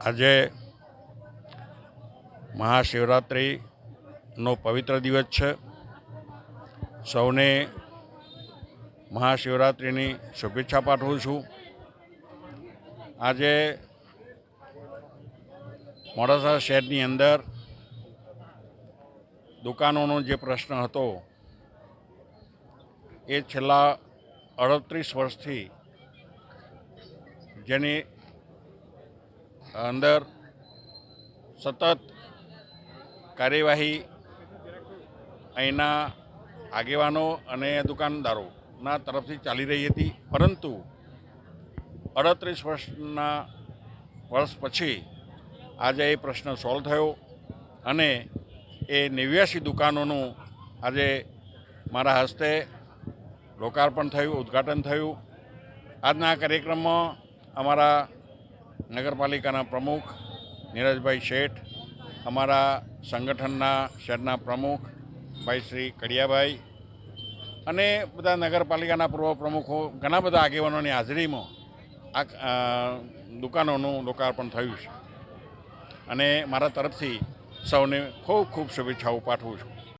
આજે મહાશિવરાત્રિનો પવિત્ર દિવસ છે. સૌને મહાશિવરાત્રિની શુભેચ્છા પાઠવું છું. આજે મોડાસા શહેરની અંદર દુકાનોનો જે પ્રશ્ન હતો, એ છેલ્લા અડત્રીસ વર્ષથી જેની અંદર સતત કાર્યવાહી અહીંના આગેવાનો અને દુકાનદારોના તરફથી ચાલી રહી હતી. પરંતુ અડત્રીસ વર્ષના વર્ષ પછી આજે એ પ્રશ્ન સોલ્વ થયો અને એ નેવ્યાસી દુકાનોનું આજે મારા હસ્તે લોકાર્પણ થયું, ઉદ્ઘાટન થયું. આજના આ કાર્યક્રમમાં અમારા નગરપાલિકાના પ્રમુખ નીરજભાઈ શેઠ, અમારા સંગઠનના શહેરના પ્રમુખ ભાઈ શ્રી કડિયાભાઈ અને બધા નગરપાલિકાના પૂર્વ પ્રમુખો, ઘણા બધા આગેવાનોની હાજરીમાં આ દુકાનોનું લોકાર્પણ થયું છે. અને મારા તરફથી સૌને ખૂબ ખૂબ શુભેચ્છાઓ પાઠવું છું.